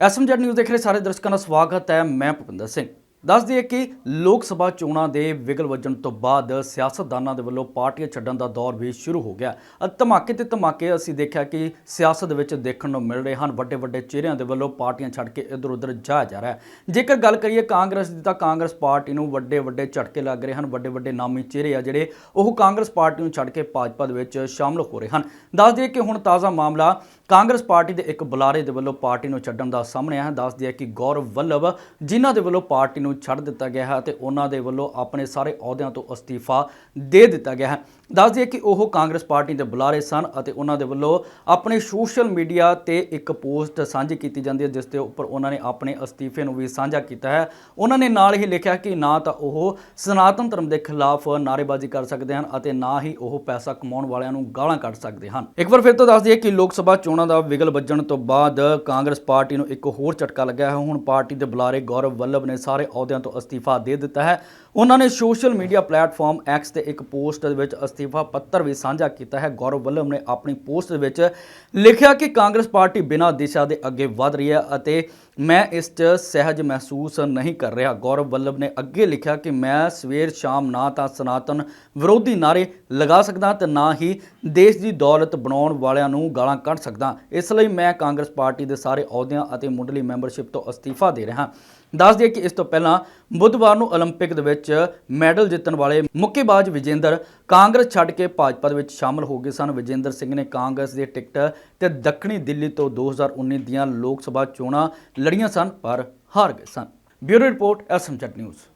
SMZ news ਦੇਖ ਰਹੇ ਸਾਰੇ ਦਰਸ਼ਕਾਂ ਦਾ ਸਵਾਗਤ ਹੈ, ਮੈਂ ਭੁਪਿੰਦਰ ਸਿੰਘ। ਦੱਸ ਦਈਏ ਕਿ ਲੋਕ ਸਭਾ ਚੋਣਾਂ ਦੇ ਵਿਗਲ ਵੱਜਣ ਤੋਂ ਬਾਅਦ ਸਿਆਸਤਦਾਨਾਂ ਦੇ ਵੱਲੋਂ ਪਾਰਟੀਆਂ ਛੱਡਣ ਦਾ ਦੌਰ ਵੀ ਸ਼ੁਰੂ ਹੋ ਗਿਆ। ਧਮਾਕੇ ਤੇ ਧਮਾਕੇ ਅਸੀਂ ਦੇਖਿਆ ਕਿ ਸਿਆਸਤ ਵਿੱਚ ਦੇਖਣ ਨੂੰ ਮਿਲ ਰਹੇ ਹਨ। ਵੱਡੇ ਵੱਡੇ ਚਿਹਰਿਆਂ ਦੇ ਵੱਲੋਂ ਪਾਰਟੀਆਂ ਛੱਡ ਕੇ ਇੱਧਰ ਉੱਧਰ ਜਾਇਆ ਜਾ ਰਿਹਾ ਹੈ। ਜੇਕਰ ਗੱਲ ਕਰੀਏ ਕਾਂਗਰਸ ਦੀ ਤਾਂ ਕਾਂਗਰਸ ਪਾਰਟੀ ਨੂੰ ਵੱਡੇ ਵੱਡੇ ਝਟਕੇ ਲੱਗ ਰਹੇ ਹਨ। ਵੱਡੇ ਵੱਡੇ ਨਾਮੀ ਚਿਹਰੇ ਆ ਜਿਹੜੇ ਉਹ ਕਾਂਗਰਸ ਪਾਰਟੀ ਨੂੰ ਛੱਡ ਕੇ ਭਾਜਪਾ ਦੇ ਵਿੱਚ ਸ਼ਾਮਲ ਹੋ ਰਹੇ ਹਨ। ਦੱਸ ਦਈਏ ਕਿ ਹੁਣ ਤਾਜ਼ਾ ਮਾਮਲਾ ਕਾਂਗਰਸ ਪਾਰਟੀ ਦੇ ਇੱਕ ਬੁਲਾਰੇ ਦੇ ਵੱਲੋਂ ਪਾਰਟੀ ਨੂੰ ਛੱਡਣ ਦਾ ਸਾਹਮਣੇ ਆਇਆ। ਹੈ ਦੱਸ ਦਈਏ ਕਿ ਗੌਰਵ ਵੱਲਭ, ਜਿਨ੍ਹਾਂ ਦੇ ਵੱਲੋਂ ਪਾਰਟੀ ਨੂੰ ਛੱਡ ਦਿੱਤਾ ਗਿਆ ਹੈ ਤੇ ਉਹਨਾਂ ਦੇ ਵੱਲੋਂ ਆਪਣੇ ਸਾਰੇ ਅਹੁਦਿਆਂ ਤੋਂ ਅਸਤੀਫਾ ਦੇ ਦਿੱਤਾ ਗਿਆ ਹੈ। ਦੱਸ ਦਈਏ ਕਿ ਉਹ ਕਾਂਗਰਸ ਪਾਰਟੀ ਦੇ ਬੁਲਾਰੇ ਸਨ ਅਤੇ ਉਹਨਾਂ ਦੇ ਵੱਲੋਂ ਆਪਣੇ ਸੋਸ਼ਲ ਮੀਡੀਆ ਤੇ ਇੱਕ ਪੋਸਟ ਸਾਂਝੀ ਕੀਤੀ ਜਾਂਦੀ ਹੈ, ਜਿਸ ਦੇ ਉੱਪਰ ਉਹਨਾਂ ਨੇ ਆਪਣੇ ਅਸਤੀਫੇ ਨੂੰ ਵੀ ਸਾਂਝਾ ਕੀਤਾ ਹੈ। ਉਹਨਾਂ ਨੇ ਨਾਲ ਹੀ ਲਿਖਿਆ ਕਿ ਨਾ ਤਾਂ ਉਹ ਸਨਾਤਨ ਧਰਮ ਦੇ ਖਿਲਾਫ ਨਾਅਰੇਬਾਜ਼ੀ ਕਰ ਸਕਦੇ ਹਨ ਅਤੇ ਨਾ ਹੀ ਉਹ ਪੈਸਾ ਕਮਾਉਣ ਵਾਲਿਆਂ ਨੂੰ ਗਾਲਾਂ ਕੱਢ ਸਕਦੇ ਹਨ। ਇੱਕ ਵਾਰ ਫਿਰ ਤੋਂ ਦੱਸ ਦਈਏ ਕਿ ਲੋਕ ਸਭਾ ਚੋਣਾਂ ਦਾ ਵਿਗਲ ਵੱਜਣ ਤੋਂ ਬਾਅਦ ਕਾਂਗਰਸ ਪਾਰਟੀ ਨੂੰ ਇੱਕ ਹੋਰ ਝਟਕਾ ਲੱਗਿਆ ਹੈ। ਹੁਣ ਪਾਰਟੀ ਦੇ ਬੁਲਾਰੇ ਗੌਰਵ ਵੱਲਭ ਨੇ ਸਾਰੇ ਅਹੁਦਿਆਂ ਤੋਂ ਅਸਤੀਫਾ ਦੇ ਦਿੱਤਾ ਹੈ। ਉਹਨਾਂ ਨੇ ਸੋਸ਼ਲ ਮੀਡੀਆ ਪਲੇਟਫਾਰਮ ਐਕਸ ਤੇ ਇੱਕ ਪੋਸਟ ਦੇ ਵਿੱਚ ਅਸਤੀਫਾ ਪੱਤਰ ਵੀ ਸਾਂਝਾ ਕੀਤਾ ਹੈ। ਗੌਰਵ ਵੱਲਭ ਨੇ ਆਪਣੀ ਪੋਸਟ ਦੇ ਵਿੱਚ ਲਿਖਿਆ ਕਿ ਕਾਂਗਰਸ ਪਾਰਟੀ ਬਿਨਾਂ ਦਿਸ਼ਾ ਦੇ ਅੱਗੇ ਵਧ ਰਹੀ ਹੈ ਅਤੇ ਮੈਂ ਇਸ 'ਚ ਸਹਿਜ ਮਹਿਸੂਸ ਨਹੀਂ ਕਰ ਰਿਹਾ। ਗੌਰਵ ਵੱਲਭ ਨੇ ਅੱਗੇ ਲਿਖਿਆ ਕਿ ਮੈਂ ਸਵੇਰ ਸ਼ਾਮ ਨਾ ਤਾਂ ਸਨਾਤਨ ਵਿਰੋਧੀ ਨਾਰੇ ਲਗਾ ਸਕਦਾ ਤੇ ਨਾ ਹੀ ਦੇਸ਼ ਦੀ ਦੌਲਤ ਬਣਾਉਣ ਵਾਲਿਆਂ ਨੂੰ ਗਾਲਾਂ ਕੱਢ ਸਕਦਾ। ਇਸ ਲਈ ਮੈਂ ਕਾਂਗਰਸ ਪਾਰਟੀ ਦੇ ਸਾਰੇ ਅਹੁਦਿਆਂ ਅਤੇ ਮੁੱਢਲੀ ਮੈਂਬਰਸ਼ਿਪ ਤੋਂ ਅਸਤੀਫਾ ਦੇ ਰਿਹਾ। ਦੱਸ ਦਈਏ ਕਿ ਇਸ ਤੋਂ ਪਹਿਲਾਂ ਬੁੱਧਵਾਰ ਨੂੰ 올림픽 ਦੇ ਵਿੱਚ ਮੈਡਲ ਜਿੱਤਣ ਵਾਲੇ ਮੁੱਕੇਬਾਜ਼ ਵਿਜੇਂਦਰ ਕਾਂਗਰਸ ਛੱਡ ਕੇ ਭਾਜਪਾ ਦੇ ਵਿੱਚ ਸ਼ਾਮਲ ਹੋ ਗਏ ਸਨ ਵਿਜੇਂਦਰ ਸਿੰਘ ਨੇ ਕਾਂਗਰਸ ਦੀ ਟਿਕਟ ਤੇ ਦੱਖਣੀ ਦਿੱਲੀ ਤੋਂ 2019 ਦੀਆਂ ਲੋਕ ਸਭਾ ਚੋਣਾਂ ਲੜੀਆਂ ਸਨ ਪਰ ਹਾਰ ਗਏ ਸਨ ਬਿਊਰੋ ਰਿਪੋਰਟ ਐਸਐਮਜੈਡ ਨਿਊਜ਼